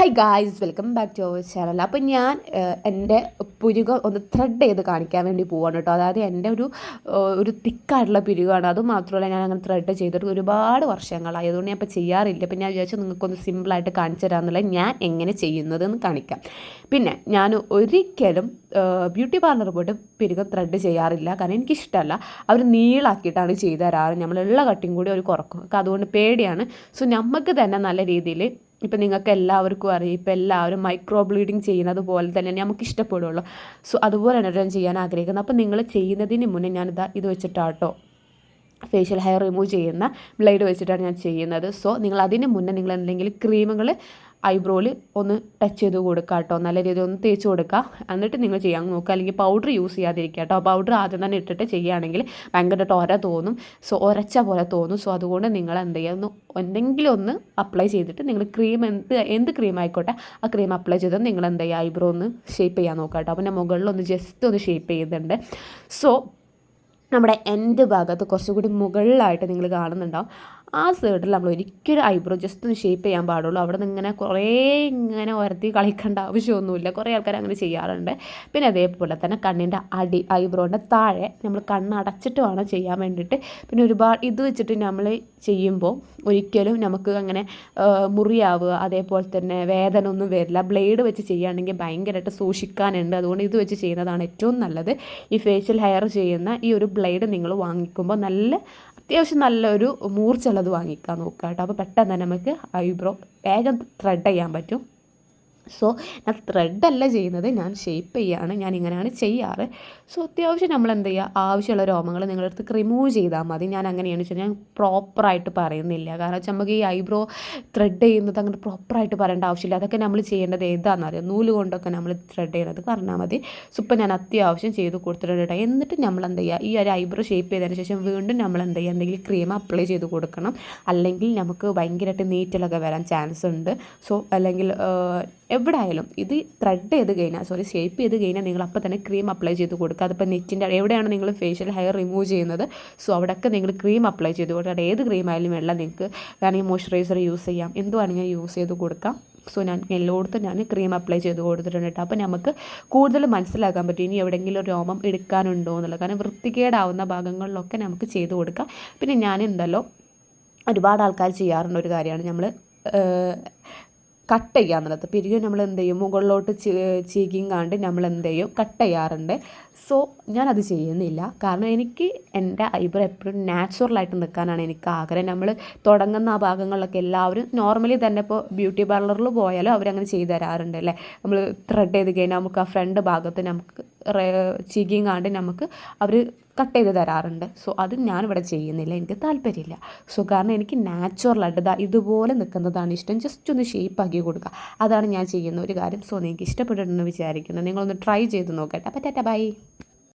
Hi guys welcome back to our channel അപ്പോൾ ഞാൻ എന്റെ പുരുകം ഒന്ന് ത്രെഡ് ചെയ്ത് കാണിക്കാൻ വേണ്ടി പോവാണ് കേട്ടോ. അതായത് എന്റെ ഒരു ഒരു തിക്കായിട്ടുള്ള പിരുകാണ് അത് മാത്രമല്ല ഞാൻ അങ്ങനെ ത്രെഡ് ചെയ്തിട്ട് ഒരുപാട് വർഷങ്ങളായി. അതുകൊണ്ട് ഞാൻ ഇപ്പോൾ ചെയ്യാറില്ല. അപ്പം ഞാൻ വിചാരിച്ചു നിങ്ങൾക്കൊന്ന് സിമ്പിളായിട്ട് കാണിച്ചു തരാമെന്നുള്ള ഞാൻ എങ്ങനെ ചെയ്യുന്നതെന്ന് കാണിക്കാം. പിന്നെ ഞാൻ ഒരിക്കലും ബ്യൂട്ടി പാർലർ പോയിട്ട് പിരുകം ത്രെഡ് ചെയ്യാറില്ല. കാരണം എനിക്കിഷ്ടമല്ല. അവർ നീളാക്കിയിട്ടാണ് ചെയ്തു തരാറ്. നമ്മളുള്ള കട്ടിങ് കൂടി അവർ കുറക്കും. അതുകൊണ്ട് പേടിയാണ്. സോ നമുക്ക് തന്നെ നല്ല രീതിയിൽ ഇപ്പം നിങ്ങൾക്ക് എല്ലാവർക്കും അറിയാം ഇപ്പം എല്ലാവരും മൈക്രോ ബ്ലീഡിങ് ചെയ്യുന്നത് പോലെ തന്നെ നമുക്ക് ഇഷ്ടപ്പെടുള്ളൂ. സോ അതുപോലെയാണ് ഞാൻ ചെയ്യാൻ ആഗ്രഹിക്കുന്നത് അപ്പം നിങ്ങൾ ചെയ്യുന്നതിന് മുന്നേ ഞാനിതാ ഇത് വെച്ചിട്ടാട്ടോ. ഫേഷ്യൽ ഹെയർ റിമൂവ് ചെയ്യുന്ന ബ്ലേഡ് വെച്ചിട്ടാണ് ഞാൻ ചെയ്യുന്നത്. സോ നിങ്ങൾ അതിന് മുന്നേ നിങ്ങൾ എന്തെങ്കിലും ക്രീമുകൾ ഐബ്രോയിൽ ഒന്ന് ടച്ച് ചെയ്ത് കൊടുക്കുക കേട്ടോ നല്ല രീതിയിൽ ഒന്ന് തേച്ച് കൊടുക്കുക എന്നിട്ട് നിങ്ങൾ ചെയ്യാൻ നോക്കുക. അല്ലെങ്കിൽ പൗഡർ യൂസ് ചെയ്യാതിരിക്കുക കേട്ടോ പൗഡർ ആദ്യം തന്നെ ഇട്ടിട്ട് ചെയ്യുകയാണെങ്കിൽ ഭയങ്കരമായിട്ട് ഒര തോന്നും. സോ ഒരച്ച പോലെ തോന്നും. സോ അതുകൊണ്ട് നിങ്ങൾ എന്ത് ചെയ്യുക? ഒന്ന് എന്തെങ്കിലും ഒന്ന് അപ്ലൈ ചെയ്തിട്ട് നിങ്ങൾ ക്രീം എന്ത് എന്ത് ക്രീം ആയിക്കോട്ടെ ആ ക്രീം അപ്ലൈ ചെയ്ത് നിങ്ങൾ എന്ത് ചെയ്യുക? ഐബ്രോ ഒന്ന് ഷേപ്പ് ചെയ്യാൻ നോക്കുക കേട്ടോ പിന്നെ മുകളിലൊന്ന് ജസ്റ്റ് ഒന്ന് ഷേപ്പ് ചെയ്യുന്നുണ്ട് സോ നമ്മുടെ എൻഡ് ഭാഗത്ത് കുറച്ചുകൂടി മുകളിലായിട്ട് നിങ്ങൾ കാണുന്നുണ്ടാവും. ആ സൈഡിൽ നമ്മൾ ഒരിക്കലും ഐബ്രോ ജസ്റ്റ് ഒന്ന് ഷേപ്പ് ചെയ്യാൻ പാടുള്ളൂ. അവിടെ നിന്ന് ഇങ്ങനെ കുറേ ഇങ്ങനെ ഉയർത്തി കളിക്കേണ്ട ആവശ്യമൊന്നുമില്ല. കുറേ ആൾക്കാർ അങ്ങനെ ചെയ്യാറുണ്ട്. പിന്നെ അതേപോലെ തന്നെ കണ്ണിന്റെ അടി ഐബ്രോന്റെ താഴെ നമ്മൾ കണ്ണടച്ചിട്ട് വേണം ചെയ്യാൻ വേണ്ടിയിട്ട്. പിന്നെ ഒരുപാട് ഇത് വെച്ചിട്ട് നമ്മൾ ചെയ്യുമ്പോൾ ഒരിക്കലും നമുക്ക് അങ്ങനെ മുറിയാവുക അതേപോലെ തന്നെ വേദന ഒന്നും വരില്ല. ബ്ലേഡ് വെച്ച് ചെയ്യുകയാണെങ്കിൽ ഭയങ്കരമായിട്ട് സൂക്ഷിക്കാനുണ്ട്. അതുകൊണ്ട് ഇത് വെച്ച് ചെയ്യുന്നതാണ് ഏറ്റവും നല്ലത്. ഈ ഫേഷ്യൽ ഹെയർ ചെയ്യുന്ന ഈ ഒരു ബ്ലേഡ് നിങ്ങൾ വാങ്ങിക്കുമ്പോൾ നല്ല അത്യാവശ്യം നല്ലൊരു മൂർച്ചുള്ളത് വാങ്ങിക്കാൻ നോക്കുക കേട്ടോ അപ്പോൾ പെട്ടെന്ന് തന്നെ നമുക്ക് ഐബ്രോ വേഗം ത്രെഡ് ചെയ്യാൻ പറ്റും. സോ ഞാൻ ത്രെഡല്ല ചെയ്യുന്നത്. ഞാൻ ഷേപ്പ് ചെയ്യാണ് ഞാൻ ഇങ്ങനെയാണ് ചെയ്യാറ്. സോ അത്യാവശ്യം നമ്മൾ എന്ത് ചെയ്യുക? ആവശ്യമുള്ള രോമങ്ങൾ നിങ്ങളുടെ അടുത്ത് റിമൂവ് ചെയ്താൽ മതി. ഞാൻ അങ്ങനെയാണ് വെച്ചാൽ ഞാൻ പ്രോപ്പറായിട്ട് പറയുന്നില്ല. കാരണം വെച്ചാൽ നമുക്ക് ഈ ഐബ്രോ ത്രെഡ് ചെയ്യുന്നത് അങ്ങനെ പ്രോപ്പറായിട്ട് പറയേണ്ട ആവശ്യമില്ല. അതൊക്കെ നമ്മൾ ചെയ്യേണ്ടത് ഏതാണെന്ന് അറിയാം. നൂൽ കൊണ്ടൊക്കെ നമ്മൾ ത്രെഡ് ചെയ്യുന്നത് പറഞ്ഞാൽ മതി. സോ ഇപ്പം ഞാൻ അത്യാവശ്യം ചെയ്ത് കൊടുത്തിട്ടുണ്ട് എന്നിട്ട് നമ്മൾ എന്ത് ചെയ്യുക? ഈ ഒരു ഐബ്രോ ഷേപ്പ് ചെയ്തതിന് ശേഷം വീണ്ടും നമ്മൾ എന്ത് ചെയ്യുക? എന്തെങ്കിലും ക്രീം അപ്ലൈ ചെയ്ത് കൊടുക്കണം. അല്ലെങ്കിൽ നമുക്ക് ഭയങ്കരമായിട്ട് നീറ്റിലൊക്കെ വരാൻ ചാൻസ് ഉണ്ട്. സോ അല്ലെങ്കിൽ എവിടെ ആയാലും ഇത് ത്രെഡ് ചെയ്ത് കഴിഞ്ഞാൽ സോറി ഷേപ്പ് ചെയ്ത് കഴിഞ്ഞാൽ നിങ്ങൾ അപ്പോൾ തന്നെ ക്രീം അപ്ലൈ ചെയ്ത് കൊടുക്കുക. അതിപ്പോൾ നെറ്റിന്റെ എവിടെയാണ് നിങ്ങൾ ഫേഷ്യൽ ഹെയർ റിമൂവ് ചെയ്യുന്നത്? സോ അവിടെയൊക്കെ നിങ്ങൾ ക്രീം അപ്ലൈ ചെയ്ത് കൊടുക്കുക. ഏത് ക്രീം ആയാലും വെള്ളം നിങ്ങൾക്ക് വേണമെങ്കിൽ മോയ്സ്ചറൈസർ യൂസ് ചെയ്യാം. എന്ത് വേണമെങ്കിൽ യൂസ് ചെയ്ത് കൊടുക്കാം? സോ ഞാൻ എല്ലായിടത്തും ഞാൻ ക്രീം അപ്ലൈ ചെയ്ത് കൊടുത്തിട്ടുണ്ട് കേട്ടോ. അപ്പോൾ നമുക്ക് കൂടുതൽ മനസ്സിലാക്കാൻ പറ്റും ഇനി എവിടെയെങ്കിലും രോമം എടുക്കാനുണ്ടോ എന്നുള്ളത്. കാരണം വൃത്തികേടാവുന്ന ഭാഗങ്ങളിലൊക്കെ നമുക്ക് ചെയ്ത് കൊടുക്കാം. പിന്നെ ഞാൻ എന്തല്ലോ ഒരുപാട് ആൾക്കാർ ചെയ്യാറുണ്ട് ഒരു കാര്യമാണ്. നമ്മൾ കട്ട് ചെയ്യുക എന്നുള്ളത് പിരികെ നമ്മൾ എന്ത് ചെയ്യും മുകളിലോട്ട് ചീകിയും കാണ്ട് നമ്മൾ എന്ത് ചെയ്യും കട്ട് ചെയ്യാറുണ്ട് സോ ഞാനത് ചെയ്യുന്നില്ല. കാരണം എനിക്ക് എന്റെ ഐബ്രോ എപ്പോഴും നാച്ചുറലായിട്ട് നിൽക്കാനാണ് എനിക്ക് ആഗ്രഹം. നമ്മൾ തുടങ്ങുന്ന ആ ഭാഗങ്ങളിലൊക്കെ എല്ലാവരും നോർമലി തന്നെ ഇപ്പോൾ ബ്യൂട്ടി പാർലറിൽ പോയാലും അവരങ്ങനെ ചെയ്തു തരാറുണ്ട് അല്ലേ? നമ്മൾ ത്രെഡ് ചെയ്ത് കഴിഞ്ഞാൽ നമുക്ക് ആ ഫ്രണ്ട് ഭാഗത്ത് നമുക്ക് ചീകിയും കാണ്ട് നമുക്ക് അവർ കട്ട് ചെയ്ത് തരാറുണ്ട്. സോ അത് ഞാനിവിടെ ചെയ്യുന്നില്ല. എനിക്ക് താല്പര്യമില്ല. സോ കാരണം എനിക്ക് നാച്ചുറലായിട്ട് ദാ ഇതുപോലെ നിൽക്കുന്നതാണ് ഇഷ്ടം. ജസ്റ്റ് ഒന്ന് ഷേപ്പ് ആക്കി കൊടുക്കുക അതാണ് ഞാൻ ചെയ്യുന്ന ഒരു കാര്യം. സോ നിങ്ങൾക്ക് ഇഷ്ടപ്പെട്ടിട്ടുണ്ടെന്ന് വിചാരിക്കുന്നു. നിങ്ങളൊന്ന് ട്രൈ ചെയ്ത് നോക്കട്ടെ. അപ്പം ടാറ്റ ബൈ